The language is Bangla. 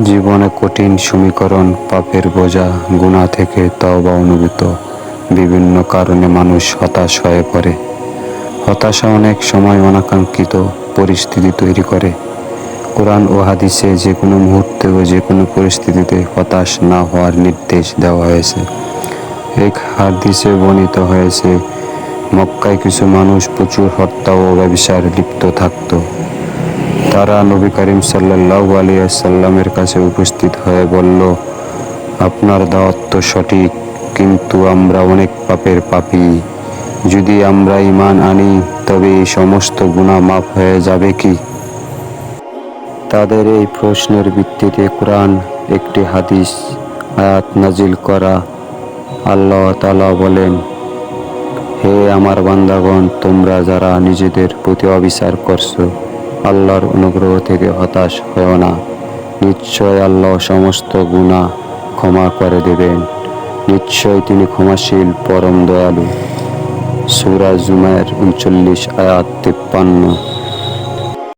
জীবনে কঠিন সমীকরণ, পাপের বোঝা গুণা থেকে তওবা অনুভূত। বিভিন্ন কারণে মানুষ হতাশ হয়ে পড়ে। হতাশা অনেক সময় অনাকাঙ্ক্ষিত পরিস্থিতি তৈরি করে। কোরআন ও হাদিসে যে কোনো মুহূর্তে ও যে কোনো পরিস্থিতিতে হতাশ না হওয়ার নির্দেশ দেওয়া হয়েছে। এক হাদিসে বর্ণিত হয়েছে, মক্কায় কিছু মানুষ প্রচুর হত্যা ও ব্যবসার লিপ্ত থাকতো। তারা নবী করিম সাল্লাহ আলিয়াল্লামের কাছে উপস্থিত হয়ে বলল, আপনার দাওয়াত তো সঠিক, কিন্তু আমরা অনেক পাপের পাপী। যদি আমরা ইমান আনি, তবে এই সমস্ত গুণা মাফ হয়ে যাবে কি? তাদের এই প্রশ্নের ভিত্তিতে কোরআন একটি হাদিস আয়াত নাজিল করা আল্লাহ তালা বলেন, হে আমার বান্দাগণ, তোমরা যারা নিজেদের প্রতি অবিচার করছ আল্লাহর অনুগ্রহ থেকে হতাশ হও না। নিশ্চয় আল্লাহ সমস্ত গুণা ক্ষমা করে দেবেন। নিশ্চয় তিনি ক্ষমাশীল, পরম দয়ালু। সুরা জুমায়ের উনচল্লিশ আয়াত তিপ্পান্ন।